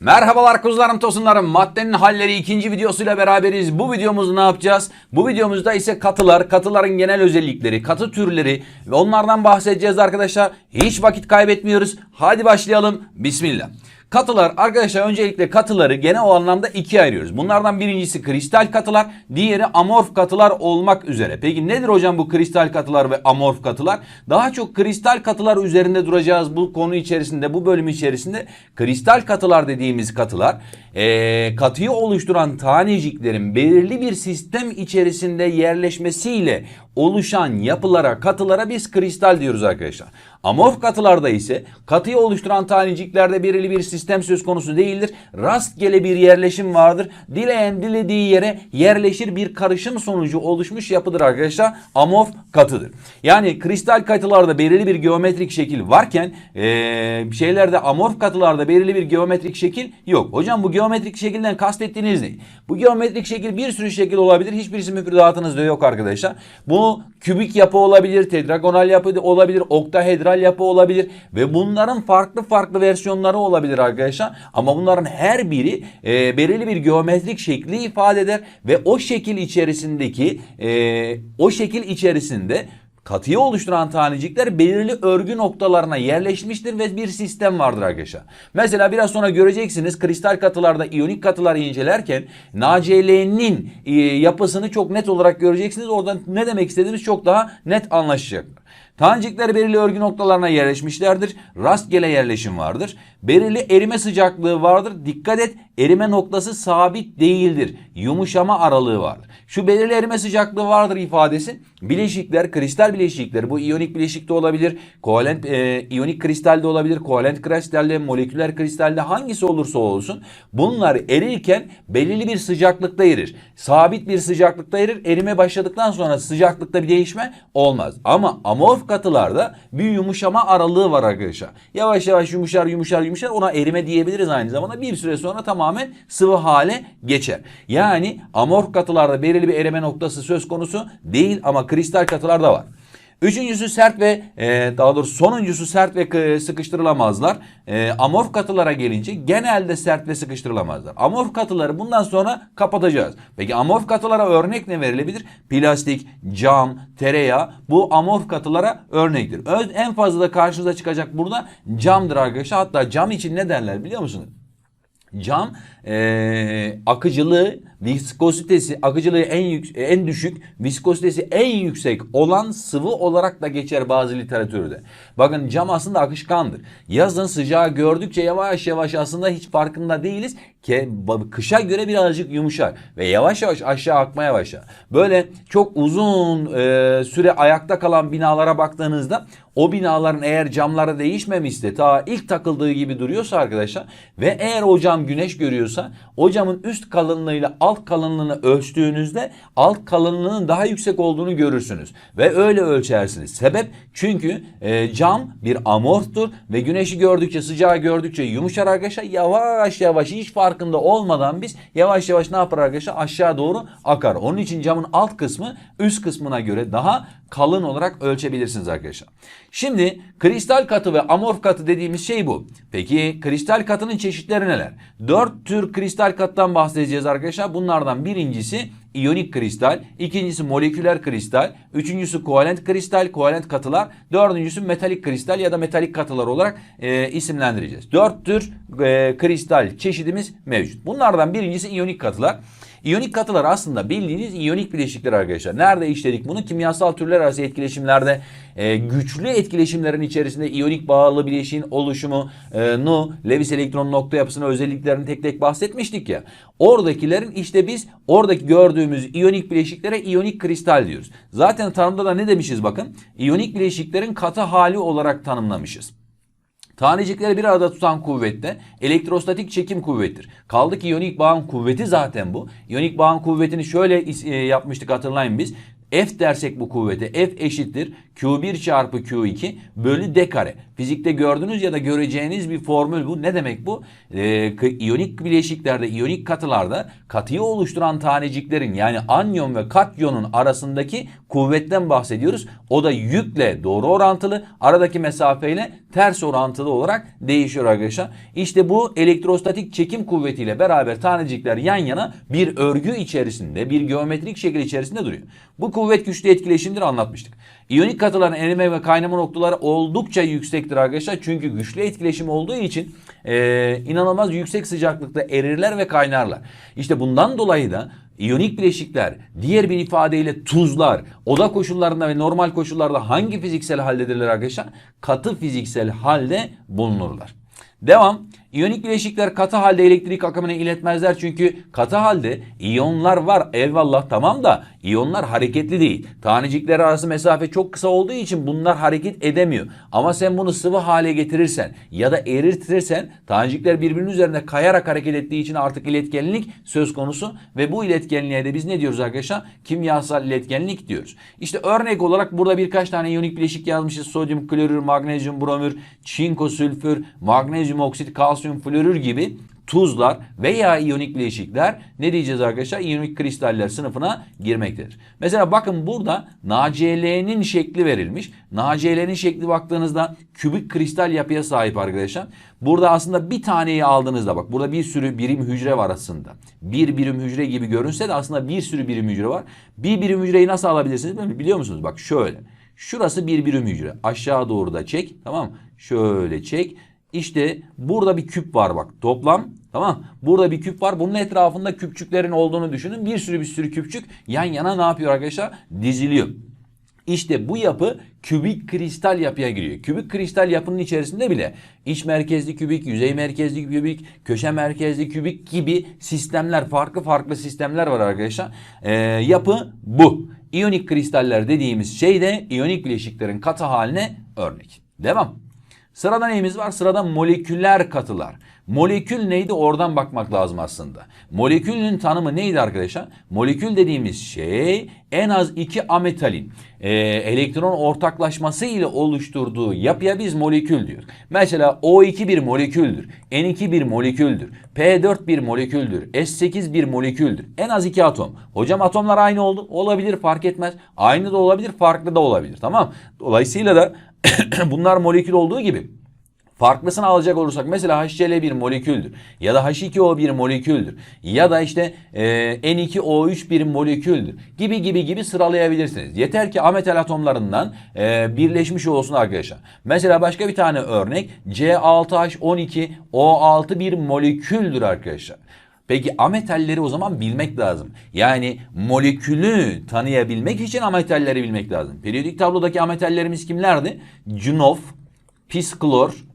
Merhabalar kuzularım tosunlarım. Maddenin halleri ikinci videosuyla beraberiz. Bu videomuzda ne yapacağız? Bu videomuzda ise katılar, katıların genel özellikleri, katı türleri ve onlardan bahsedeceğiz arkadaşlar. Hiç vakit kaybetmiyoruz. Hadi başlayalım. Bismillah. Katılar arkadaşlar öncelikle katıları genel o anlamda ikiye ayırıyoruz. Bunlardan birincisi kristal katılar, diğeri amorf katılar olmak üzere. Peki nedir hocam bu kristal katılar ve amorf katılar? Daha çok kristal katılar üzerinde duracağız bu konu içerisinde, bu bölüm içerisinde. Kristal katılar dediğimiz katılar eee, katıyı oluşturan taneciklerin belirli bir sistem içerisinde yerleşmesiyle oluşan yapılara, katılara biz kristal diyoruz arkadaşlar. Amorf katılarda ise katıyı oluşturan taneciklerde belirli bir sistem söz konusu değildir. Rastgele bir yerleşim vardır. Dileyen dilediği yere yerleşir bir karışım sonucu oluşmuş yapıdır arkadaşlar. Amorf katıdır. Yani kristal katılarda belirli bir geometrik şekil varken eee, şeylerde amorf katılarda belirli bir geometrik şekil yok. Hocam bu geometrik şekilden kastettiğiniz ne? Bu geometrik şekil bir sürü şekil olabilir. Hiçbirisi müfredatınızda yok arkadaşlar. Bu kübik yapı olabilir, tetragonal yapı olabilir, oktahedral yapı olabilir ve bunların farklı farklı versiyonları olabilir arkadaşlar. Ama bunların her biri e, belirli bir geometrik şekli ifade eder ve o şekil içerisindeki e, o şekil içerisinde Katıyı oluşturan tanecikler belirli örgü noktalarına yerleşmiştir ve bir sistem vardır arkadaşlar. Mesela biraz sonra göreceksiniz kristal katılarda iyonik katıları incelerken NaCl'nin e, yapısını çok net olarak göreceksiniz. Oradan ne demek istediğimiz çok daha net anlaşılacak. Tanecikler belirli örgü noktalarına yerleşmişlerdir. Rastgele yerleşim vardır. Belirli erime sıcaklığı vardır. Dikkat et erime noktası sabit değildir. Yumuşama aralığı vardır. Şu belirli erime sıcaklığı vardır ifadesi. Bileşikler, kristal bileşikler bu iyonik bileşikte olabilir. Kovalent e, iyonik kristalde olabilir. Kovalent kristalde, moleküler kristalde hangisi olursa olsun bunlar erirken belirli bir sıcaklıkta erir. Sabit bir sıcaklıkta erir. Erime başladıktan sonra sıcaklıkta bir değişme olmaz. Ama amorf katılarda bir yumuşama aralığı var arkadaşlar. Yavaş yavaş yumuşar yumuşar yumuşar ona erime diyebiliriz aynı zamanda. Bir süre sonra tamamen sıvı hale geçer. Yani amorf katılarda belirli bir erime noktası söz konusu değil ama kristal katılarda var. Üçüncüsü sert ve e, daha doğrusu sonuncusu sert ve sıkıştırılamazlar. E, amorf katılara gelince genelde sert ve sıkıştırılamazlar. Amorf katıları bundan sonra kapatacağız. Peki amorf katılara örnek ne verilebilir? Plastik, cam, tereyağı bu amorf katılara örnektir. En fazla da karşınıza çıkacak burada camdır arkadaşlar. Hatta cam için ne derler biliyor musunuz? Cam eee, akıcılığı, viskozitesi, akıcılığı en yük, en düşük, viskozitesi en yüksek olan sıvı olarak da geçer bazı literatürde. Bakın cam aslında akışkandır. Yazın sıcağı gördükçe yavaş yavaş aslında hiç farkında değiliz. Ke, kışa göre birazcık yumuşar ve yavaş yavaş aşağı akmaya başlar. Böyle çok uzun eee, süre ayakta kalan binalara baktığınızda o binaların eğer camları değişmemişse ta ilk takıldığı gibi duruyorsa arkadaşlar ve eğer o cam güneş görüyorsa o camın üst kalınlığıyla alt kalınlığını ölçtüğünüzde alt kalınlığının daha yüksek olduğunu görürsünüz ve öyle ölçersiniz. Sebep çünkü e, cam bir amorftur ve güneşi gördükçe sıcağı gördükçe yumuşar arkadaşlar yavaş yavaş hiç farkında olmadan biz yavaş yavaş ne yapar arkadaşlar aşağı doğru akar. Onun için camın alt kısmı üst kısmına göre daha kalın olarak ölçebilirsiniz arkadaşlar. Şimdi kristal katı ve amorf katı dediğimiz şey bu. Peki kristal katının çeşitleri neler? Dört tür kristal kattan bahsedeceğiz arkadaşlar. Bunlardan birincisi iyonik kristal, ikincisi moleküler kristal, üçüncüsü kovalent kristal, kovalent katılar, dördüncüsü metalik kristal ya da metalik katılar olarak e, isimlendireceğiz. Dört tür e, kristal çeşidimiz mevcut. Bunlardan birincisi iyonik katılar. İyonik katılar aslında bildiğiniz iyonik bileşikler arkadaşlar. Nerede işledik bunu? Kimyasal türler arası etkileşimlerde e, güçlü etkileşimlerin içerisinde iyonik bağlı bileşiğin oluşumu, e, Lewis elektron nokta yapısına özelliklerini tek tek bahsetmiştik ya. Oradakilerin işte biz oradaki gördüğümüz iyonik bileşiklere iyonik kristal diyoruz. Zaten tanımda da ne demişiz bakın? İyonik bileşiklerin katı hali olarak tanımlamışız. Tanecikleri bir arada tutan kuvvette elektrostatik çekim kuvvettir. Kaldı ki iyonik bağın kuvveti zaten bu. İyonik bağın kuvvetini şöyle e, yapmıştık hatırlayın biz. F dersek bu kuvvete F eşittir Q1 çarpı Q2 bölü D kare. Fizikte gördüğünüz ya da göreceğiniz bir formül bu. Ne demek bu? K- iyonik bileşiklerde, iyonik katılarda katıyı oluşturan taneciklerin yani anyon ve katyonun arasındaki kuvvetten bahsediyoruz. O da yükle doğru orantılı, aradaki mesafeyle ters orantılı olarak değişiyor arkadaşlar. İşte bu elektrostatik çekim kuvvetiyle beraber tanecikler yan yana bir örgü içerisinde, bir geometrik şekil içerisinde duruyor. Bu kuvvet güçlü etkileşimdir anlatmıştık. İyonik katıların erime ve kaynama noktaları oldukça yüksektir arkadaşlar. Çünkü güçlü etkileşim olduğu için e, inanılmaz yüksek sıcaklıkta erirler ve kaynarlar. İşte bundan dolayı da İyonik bileşikler, diğer bir ifadeyle tuzlar, oda koşullarında ve normal koşullarda hangi fiziksel haldedirler arkadaşlar? Katı fiziksel halde bulunurlar. Devam. İyonik bileşikler katı halde elektrik akımını iletmezler çünkü katı halde iyonlar var eyvallah tamam da iyonlar hareketli değil. Tanecikler arası mesafe çok kısa olduğu için bunlar hareket edemiyor. Ama sen bunu sıvı hale getirirsen ya da erirtirsen tanecikler birbirinin üzerinde kayarak hareket ettiği için artık iletkenlik söz konusu ve bu iletkenliğe de biz ne diyoruz arkadaşlar? Kimyasal iletkenlik diyoruz. İşte örnek olarak burada birkaç tane iyonik bileşik yazmışız. Sodyum klorür, magnezyum bromür, çinko sülfür, magnezyum oksit, kalsiyum florür gibi tuzlar veya iyonik bileşikler ne diyeceğiz arkadaşlar? İyonik kristaller sınıfına girmektedir. Mesela bakın burada NaCl'nin şekli verilmiş. NaCl'nin şekli baktığınızda kübik kristal yapıya sahip arkadaşlar. Burada aslında bir taneyi aldığınızda bak burada bir sürü birim hücre var aslında. Bir birim hücre gibi görünse de aslında bir sürü birim hücre var. Bir birim hücreyi nasıl alabilirsiniz biliyor musunuz? Bak şöyle. Şurası bir birim hücre. Aşağı doğru da çek. Tamam mı? Şöyle çek. İşte burada bir küp var bak toplam tamam burada bir küp var bunun etrafında küpçüklerin olduğunu düşünün bir sürü bir sürü küpçük yan yana ne yapıyor arkadaşlar diziliyor. İşte bu yapı kübik kristal yapıya giriyor. Kübik kristal yapının içerisinde bile iç merkezli kübik, yüzey merkezli kübik, köşe merkezli kübik gibi sistemler, farklı farklı sistemler var arkadaşlar. Ee, yapı bu. İyonik kristaller dediğimiz şey de iyonik bileşiklerin katı haline örnek. Devam. Sırada neyimiz var? Sırada moleküler katılar. Molekül neydi? Oradan bakmak lazım aslında. Molekülün tanımı neydi arkadaşlar? Molekül dediğimiz şey en az iki ametalin e, elektron ortaklaşması ile oluşturduğu yapıya biz molekül diyoruz. Mesela O2 bir moleküldür. N2 bir moleküldür. P4 bir moleküldür. S8 bir moleküldür. En az iki atom. Hocam atomlar aynı oldu. Olabilir fark etmez. Aynı da olabilir farklı da olabilir. Tamam. Dolayısıyla da bunlar molekül olduğu gibi Farklısını alacak olursak mesela HCl bir moleküldür ya da H2O bir moleküldür ya da işte e, N2O3 bir moleküldür gibi gibi gibi sıralayabilirsiniz. Yeter ki ametal atomlarından e, birleşmiş olsun arkadaşlar. Mesela başka bir tane örnek C6H12O6 bir moleküldür arkadaşlar. Peki ametalleri o zaman bilmek lazım. Yani molekülü tanıyabilmek için ametalleri bilmek lazım. Periyodik tablodaki ametallerimiz kimlerdi? Cunov, pisklor,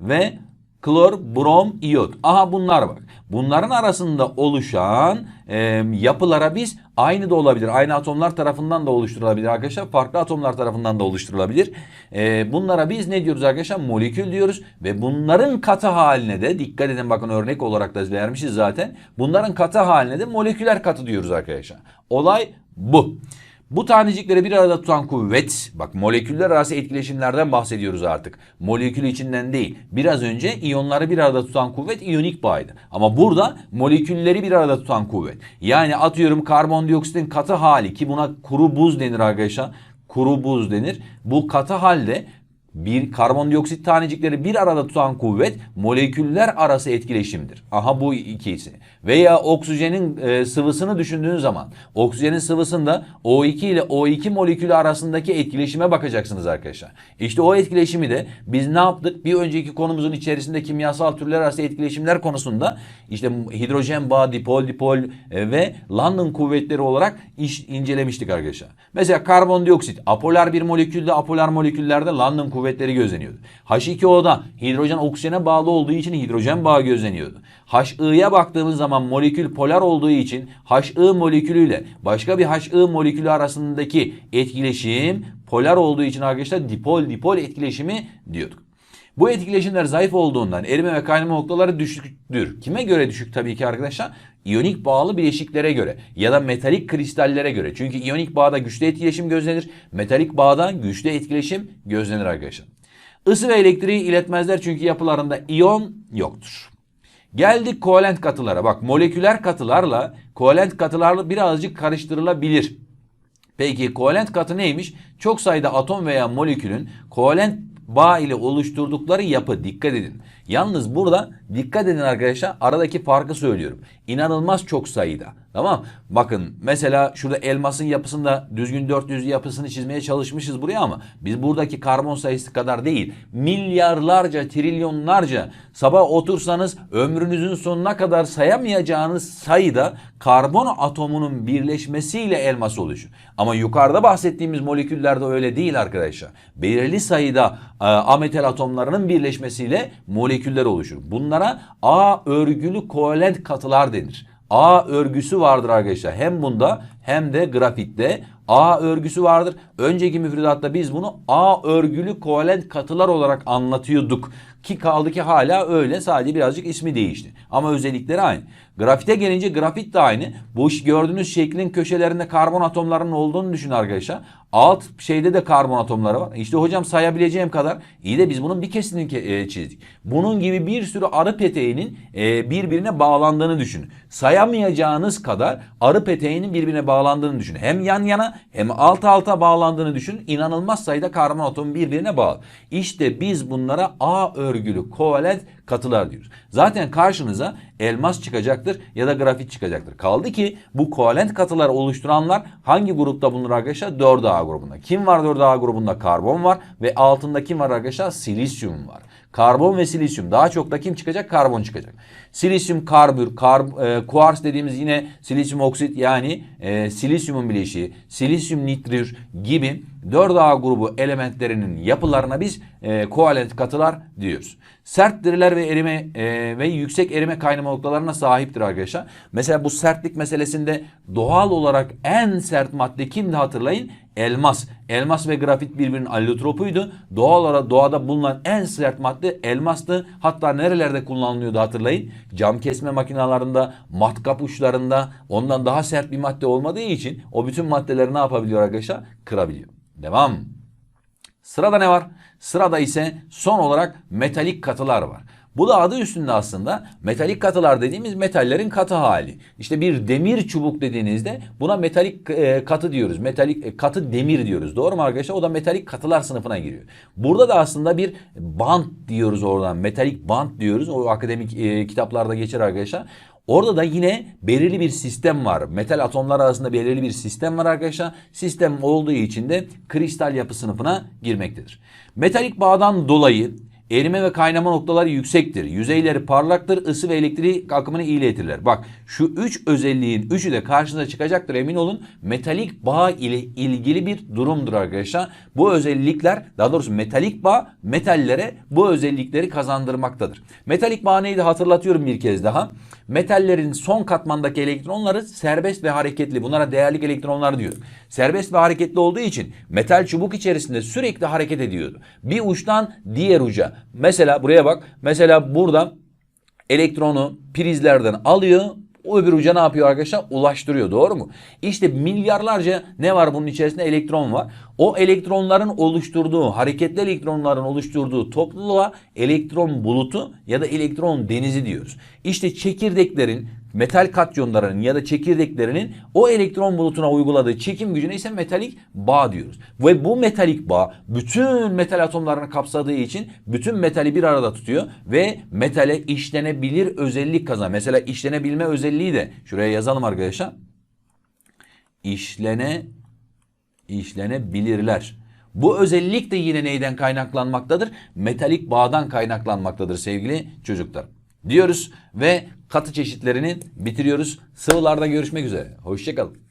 ve klor, brom, iyot. Aha bunlar bak. Bunların arasında oluşan e, yapılara biz aynı da olabilir. Aynı atomlar tarafından da oluşturulabilir arkadaşlar. Farklı atomlar tarafından da oluşturulabilir. E, bunlara biz ne diyoruz arkadaşlar? Molekül diyoruz. Ve bunların katı haline de dikkat edin bakın örnek olarak da vermişiz zaten. Bunların katı haline de moleküler katı diyoruz arkadaşlar. Olay bu. Bu tanecikleri bir arada tutan kuvvet, bak moleküller arası etkileşimlerden bahsediyoruz artık. Molekül içinden değil. Biraz önce iyonları bir arada tutan kuvvet iyonik bağıydı. Ama burada molekülleri bir arada tutan kuvvet. Yani atıyorum karbondioksitin katı hali ki buna kuru buz denir arkadaşlar. Kuru buz denir. Bu katı halde bir karbondioksit tanecikleri bir arada tutan kuvvet moleküller arası etkileşimdir. Aha bu ikisi. Veya oksijenin e, sıvısını düşündüğün zaman oksijenin sıvısında O2 ile O2 molekülü arasındaki etkileşime bakacaksınız arkadaşlar. İşte o etkileşimi de biz ne yaptık? Bir önceki konumuzun içerisinde kimyasal türler arası etkileşimler konusunda işte hidrojen bağı, dipol, dipol e, ve London kuvvetleri olarak iş, incelemiştik arkadaşlar. Mesela karbondioksit apolar bir molekülde apolar moleküllerde London kuvvetleri kuvvetleri gözleniyordu. H2O'da hidrojen oksijene bağlı olduğu için hidrojen bağı gözleniyordu. HI'ye baktığımız zaman molekül polar olduğu için HI molekülüyle başka bir HI molekülü arasındaki etkileşim polar olduğu için arkadaşlar dipol dipol etkileşimi diyorduk. Bu etkileşimler zayıf olduğundan erime ve kaynama noktaları düşüktür. Kime göre düşük tabii ki arkadaşlar? İyonik bağlı bileşiklere göre ya da metalik kristallere göre. Çünkü iyonik bağda güçlü etkileşim gözlenir. Metalik bağda güçlü etkileşim gözlenir arkadaşlar. Isı ve elektriği iletmezler çünkü yapılarında iyon yoktur. Geldik kovalent katılara. Bak moleküler katılarla kovalent katılarla birazcık karıştırılabilir. Peki kovalent katı neymiş? Çok sayıda atom veya molekülün kovalent bağ ile oluşturdukları yapı dikkat edin. Yalnız burada dikkat edin arkadaşlar aradaki farkı söylüyorum. İnanılmaz çok sayıda. Tamam Bakın mesela şurada elmasın yapısında düzgün 400 yapısını çizmeye çalışmışız buraya ama biz buradaki karbon sayısı kadar değil. Milyarlarca, trilyonlarca sabah otursanız ömrünüzün sonuna kadar sayamayacağınız sayıda karbon atomunun birleşmesiyle elmas oluşur. Ama yukarıda bahsettiğimiz moleküllerde öyle değil arkadaşlar. Belirli sayıda e, ametal atomlarının birleşmesiyle moleküller oluşur. Bunlara A örgülü kovalent katılar denir. A örgüsü vardır arkadaşlar. Hem bunda hem de grafitte A örgüsü vardır. Önceki müfredatta biz bunu A örgülü kovalent katılar olarak anlatıyorduk. Ki kaldı ki hala öyle sadece birazcık ismi değişti. Ama özellikleri aynı. Grafite gelince grafit de aynı. Bu gördüğünüz şeklin köşelerinde karbon atomlarının olduğunu düşün arkadaşlar. Alt şeyde de karbon atomları var. İşte hocam sayabileceğim kadar. İyi de biz bunun bir kesitini ke- e, çizdik. Bunun gibi bir sürü arı peteğinin e, birbirine bağlandığını düşünün. Sayamayacağınız kadar arı peteğinin birbirine bağlandığını düşünün. Hem yan yana hem alt alta bağlandığını düşünün. İnanılmaz sayıda karbon atomu birbirine bağlı. İşte biz bunlara A örgülü kovalent katılar diyoruz. Zaten karşınıza elmas çıkacaktır ya da grafit çıkacaktır. Kaldı ki bu kovalent katılar oluşturanlar hangi grupta bulunur arkadaşlar? 4A grubunda. Kim var 4A grubunda? Karbon var ve altında kim var arkadaşlar? Silisyum var. Karbon ve silisyum. Daha çok da kim çıkacak? Karbon çıkacak. Silisyum karbür, kar, e, kuars dediğimiz yine silisyum oksit yani e, silisyumun bileşiği, silisyum nitrür gibi 4A grubu elementlerinin yapılarına biz e, kovalent katılar diyoruz. Sert diriler ve erime e, ve yüksek erime kaynama noktalarına sahiptir arkadaşlar. Mesela bu sertlik meselesinde doğal olarak en sert madde kimdi hatırlayın? Elmas. Elmas ve grafit birbirinin allotropuydu. Doğal olarak doğada bulunan en sert madde elmastı. Hatta nerelerde kullanılıyordu hatırlayın. Cam kesme makinalarında, matkap uçlarında ondan daha sert bir madde olmadığı için o bütün maddeleri ne yapabiliyor arkadaşlar? Kırabiliyor. Devam. Sırada ne var? Sırada ise son olarak metalik katılar var. Bu da adı üstünde aslında metalik katılar dediğimiz metallerin katı hali. İşte bir demir çubuk dediğinizde buna metalik e, katı diyoruz. Metalik e, katı demir diyoruz. Doğru mu arkadaşlar? O da metalik katılar sınıfına giriyor. Burada da aslında bir bant diyoruz oradan. Metalik bant diyoruz. O akademik e, kitaplarda geçer arkadaşlar. Orada da yine belirli bir sistem var. Metal atomlar arasında belirli bir sistem var arkadaşlar. Sistem olduğu için de kristal yapı sınıfına girmektedir. Metalik bağdan dolayı erime ve kaynama noktaları yüksektir. Yüzeyleri parlaktır. ısı ve elektrik akımını iyi iletirler. Bak şu üç özelliğin üçü de karşınıza çıkacaktır emin olun. Metalik bağ ile ilgili bir durumdur arkadaşlar. Bu özellikler daha doğrusu metalik bağ metallere bu özellikleri kazandırmaktadır. Metalik bağ neydi hatırlatıyorum bir kez daha. Metallerin son katmandaki elektronları serbest ve hareketli. Bunlara değerli elektronlar diyor. Serbest ve hareketli olduğu için metal çubuk içerisinde sürekli hareket ediyordu. Bir uçtan diğer uca. Mesela buraya bak. Mesela burada elektronu prizlerden alıyor. O öbür uca ne yapıyor arkadaşlar? Ulaştırıyor doğru mu? İşte milyarlarca ne var bunun içerisinde? Elektron var. O elektronların oluşturduğu, hareketli elektronların oluşturduğu topluluğa elektron bulutu ya da elektron denizi diyoruz. İşte çekirdeklerin, metal katyonlarının ya da çekirdeklerinin o elektron bulutuna uyguladığı çekim gücüne ise metalik bağ diyoruz. Ve bu metalik bağ bütün metal atomlarını kapsadığı için bütün metali bir arada tutuyor ve metale işlenebilir özellik kazanıyor. Mesela işlenebilme özelliği de şuraya yazalım arkadaşlar. İşlene işlenebilirler. Bu özellik de yine neyden kaynaklanmaktadır? Metalik bağdan kaynaklanmaktadır sevgili çocuklar. Diyoruz ve katı çeşitlerini bitiriyoruz. Sıvılarda görüşmek üzere. Hoşçakalın.